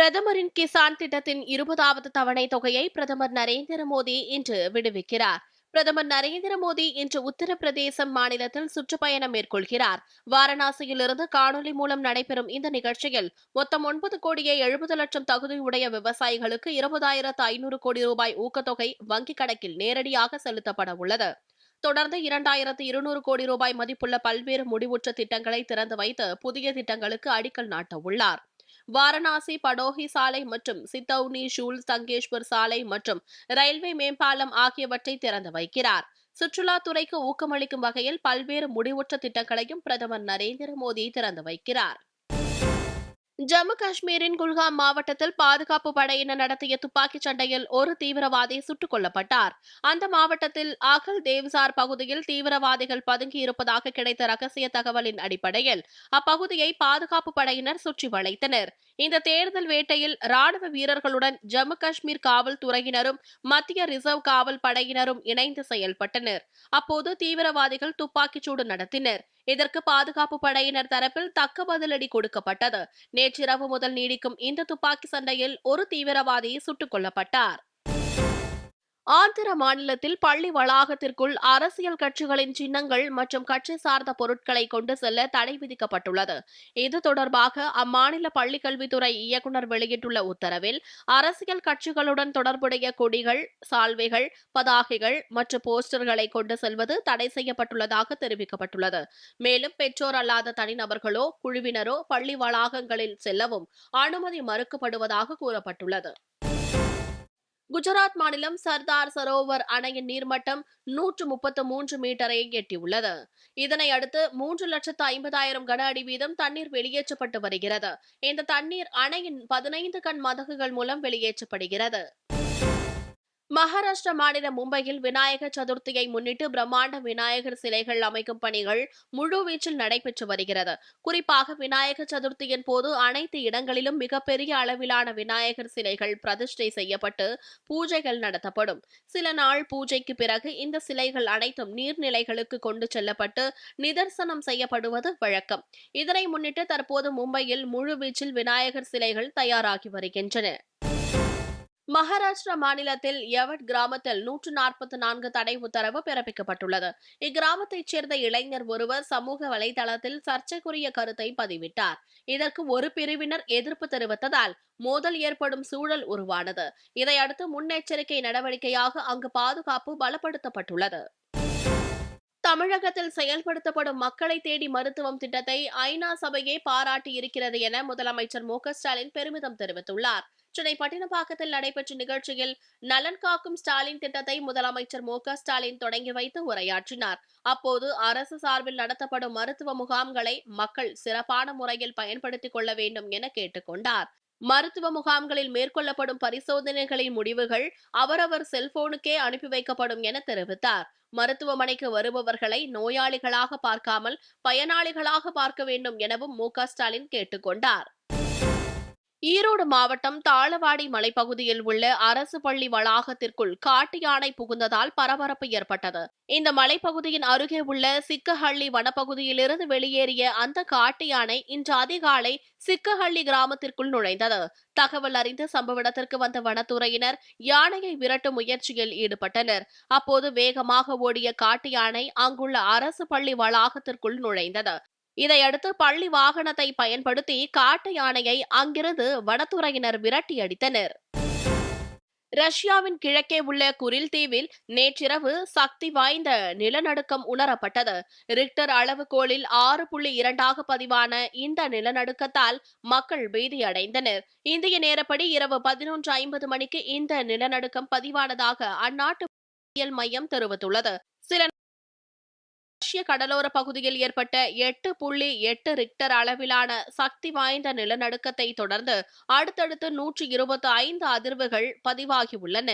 பிரதமரின் கிசான் திட்டத்தின் இருபதாவது தவணை தொகையை பிரதமர் நரேந்திர மோடி இன்று விடுவிக்கிறார். பிரதமர் நரேந்திர மோடி இன்று உத்தரப்பிரதேசம் மாநிலத்தில் சுற்றுப்பயணம் மேற்கொள்கிறார். வாரணாசியிலிருந்து காணொலி மூலம் நடைபெறும் இந்த நிகழ்ச்சியில் மொத்தம் ஒன்பது கோடியே எழுபது லட்சம் தகுதியுடைய விவசாயிகளுக்கு இருபதாயிரத்து ஐநூறு கோடி ரூபாய் ஊக்கத்தொகை வங்கிக் கணக்கில் நேரடியாக செலுத்தப்பட உள்ளது. தொடர்ந்து இரண்டாயிரத்து இருநூறு கோடி ரூபாய் மதிப்புள்ள பல்வேறு முடிவுற்ற திட்டங்களை திறந்து வைத்து புதிய திட்டங்களுக்கு அடிக்கல் நாட்ட உள்ளார். வாரணாசி படோகி சாலை மற்றும் சித்தௌனி ஷூல் சங்கேஷ்வர் சாலை மற்றும் ரயில்வே மேம்பாலம் ஆகியவற்றை திறந்து வைக்கிறார். சுற்றுலாத்துறைக்கு ஊக்கமளிக்கும் வகையில் பல்வேறு முடிவுற்ற திட்டங்களையும் பிரதமர் நரேந்திர மோடி திறந்து வைக்கிறார். ஜம்மு காஷ்மீரின் குல்காம் மாவட்டத்தில் பாதுகாப்பு படையினர் நடத்திய துப்பாக்கிச் சண்டையில் ஒரு தீவிரவாதி சுட்டுக் கொல்லப்பட்டார் அந்த மாவட்டத்தில் அகல் தேவ்சார் பகுதியில் தீவிரவாதிகள் பதுங்கியிருப்பதாக கிடைத்த ரகசிய தகவலின் அடிப்படையில் அப்பகுதியை பாதுகாப்பு படையினர் சுற்றி வளைத்தனர். இந்த தேர்தல் வேட்டையில் ராணுவ வீரர்களுடன் ஜம்மு காஷ்மீர் காவல்துறையினரும் மத்திய ரிசர்வ் காவல் படையினரும் இணைந்து செயல்பட்டனர். அப்போது தீவிரவாதிகள் துப்பாக்கிச்சூடு நடத்தினர். இதற்கு பாதுகாப்பு படையினர் தரப்பில் தக்க பதிலடி கொடுக்கப்பட்டது. நேற்றிரவு முதல் நீடிக்கும் இந்த துப்பாக்கி சண்டையில் ஒரு தீவிரவாதி சுட்டுக் கொல்லப்பட்டார். ஆந்திர மாநிலத்தில் பள்ளி வளாகத்திற்குள் அரசியல் கட்சிகளின் சின்னங்கள் மற்றும் கட்சி சார்ந்த பொருட்களை கொண்டு செல்ல தடை விதிக்கப்பட்டுள்ளது. இது தொடர்பாக அம்மாநில பள்ளிக்கல்வித்துறை இயக்குநர் வெளியிட்டுள்ள உத்தரவில் அரசியல் கட்சிகளுடன் தொடர்புடைய கொடிகள் சால்வைகள் பதாகைகள் மற்றும் போஸ்டர்களை கொண்டு செல்வது தடை செய்யப்பட்டுள்ளதாக தெரிவிக்கப்பட்டுள்ளது. மேலும் பெற்றோர் அல்லாத தனிநபர்களோ குழுவினரோ பள்ளி வளாகங்களில் செல்லவும் அனுமதி மறுக்கப்படுவதாக கூறப்பட்டுள்ளது. குஜராத் மாநிலம் சர்தார் சரோவர் அணையின் நீர்மட்டம் நூற்று முப்பத்து மூன்று மீட்டரை எட்டியுள்ளது. இதனை அடுத்து மூன்று லட்சத்து ஐம்பதாயிரம் கன அடி வீதம் தண்ணீர் வெளியேற்றப்பட்டு வருகிறது. இந்த தண்ணீர் அணையின் பதினைந்து கண் மதகுகள் மூலம் வெளியேற்றப்படுகிறது. மகாராஷ்டிரா மாநிலம் மும்பையில் விநாயகர் சதுர்த்தியை முன்னிட்டு பிரம்மாண்ட விநாயகர் சிலைகள் அமைக்கும் பணிகள் முழுவீச்சில் நடைபெற்று வருகிறது. குறிப்பாக விநாயகர் சதுர்த்தியின் போது அனைத்து இடங்களிலும் மிகப்பெரிய அளவிலான விநாயகர் சிலைகள் பிரதிஷ்டை செய்யப்பட்டு பூஜைகள் நடத்தப்படும். சில நாள் பூஜைக்கு பிறகு இந்த சிலைகள் அனைத்தும் நீர்நிலைகளுக்கு கொண்டு செல்லப்பட்டு நிதர்சனம் செய்யப்படுவது வழக்கம். இதனை முன்னிட்டு தற்போது மும்பையில் முழுவீச்சில் விநாயகர் சிலைகள் தயாராகி வருகின்றன. மகாராஷ்டிரா மாநிலத்தில் யவட் கிராமத்தில் நூற்று நாற்பத்தி நான்கு தடை உத்தரவு பிறப்பிக்கப்பட்டுள்ளது. இக்கிராமத்தைச் சேர்ந்த இளைஞர் ஒருவர் சமூக வலைதளத்தில் சர்ச்சைக்குரிய கருத்தை பதிவிட்டார். இதற்கு ஒரு பிரிவினர் எதிர்ப்பு தெரிவித்ததால் மோதல் ஏற்படும் சூழல் உருவானது. இதையடுத்து முன்னெச்சரிக்கை நடவடிக்கையாக அங்கு பாதுகாப்பு பலப்படுத்தப்பட்டுள்ளது. தமிழகத்தில் செயல்படுத்தப்படும் மக்களை தேடி மருத்துவம் திட்டத்தை ஐநா சபையே பாராட்டி இருக்கிறது என முதலமைச்சர் மு ஸ்டாலின் பெருமிதம் தெரிவித்துள்ளார். சென்னை பட்டினப்பாக்கத்தில் நடைபெற்ற நிகழ்ச்சியில் நலன் காக்கும் ஸ்டாலின் திட்டத்தை முதலமைச்சர் மு ஸ்டாலின் தொடங்கி வைத்து உரையாற்றினார். அப்போது அரசு சார்பில் நடத்தப்படும் மருத்துவ முகாம்களை மக்கள் சிறப்பான முறையில் பயன்படுத்திக் கொள்ள வேண்டும் என கேட்டுக்கொண்டார் மருத்துவ முகாம்களில் மேற்கொள்ளப்படும் பரிசோதனைகளின் முடிவுகள் அவரவர் செல்போனுக்கே அனுப்பி வைக்கப்படும் என தெரிவித்தார். மருத்துவமனைக்கு வருபவர்களை நோயாளிகளாக பார்க்காமல் பயனாளிகளாக பார்க்க வேண்டும் எனவும் மு ஸ்டாலின் கேட்டுக்கொண்டார் ஈரோடு மாவட்டம் தாளவாடி மலைப்பகுதியில் உள்ள அரசு பள்ளி வளாகத்திற்குள் காட்டு யானை புகுந்ததால் பரபரப்பு ஏற்பட்டது. இந்த மலைப்பகுதியின் அருகே உள்ள சிக்கஹள்ளி வனப்பகுதியிலிருந்து வெளியேறிய அந்த காட்டு யானை இன்று அதிகாலை சிக்கஹள்ளி கிராமத்திற்குள் நுழைந்தது. தகவல் அறிந்து சம்பவ இடத்திற்கு வந்த வனத்துறையினர் யானையை விரட்டும் முயற்சியில் ஈடுபட்டனர். அப்போது வேகமாக ஓடிய காட்டு யானை அங்குள்ள அரசு பள்ளி வளாகத்திற்குள் நுழைந்தது. இதையடுத்து பள்ளி வாகனத்தை பயன்படுத்தி காட்டு யானையை அங்கிருந்து வனத்துறையினர் விரட்டி அடித்தனர். ரஷ்யாவின் கிழக்கே உள்ள குரில் தீவில் நேற்றிரவு சக்தி வாய்ந்த நிலநடுக்கம் உணரப்பட்டது. ரிக்டர் அளவுகோலில் ஆறு புள்ளி இரண்டாக பதிவான இந்த நிலநடுக்கத்தால் மக்கள் பீதியடைந்தனர். இந்திய நேரப்படி இரவு பதினொன்று ஐம்பது மணிக்கு இந்த நிலநடுக்கம் பதிவானதாக அந்நாட்டு மையம் தெரிவித்துள்ளது. சில ரஷ்ய கடலோர பகுதியில் ஏற்பட்ட எட்டு புள்ளி எட்டு ரிக்டர் அளவிலான சக்தி வாய்ந்த நிலநடுக்கத்தை தொடர்ந்து அடுத்தடுத்து நூற்றி இருபத்தி ஐந்து அதிர்வுகள் பதிவாகியுள்ளன.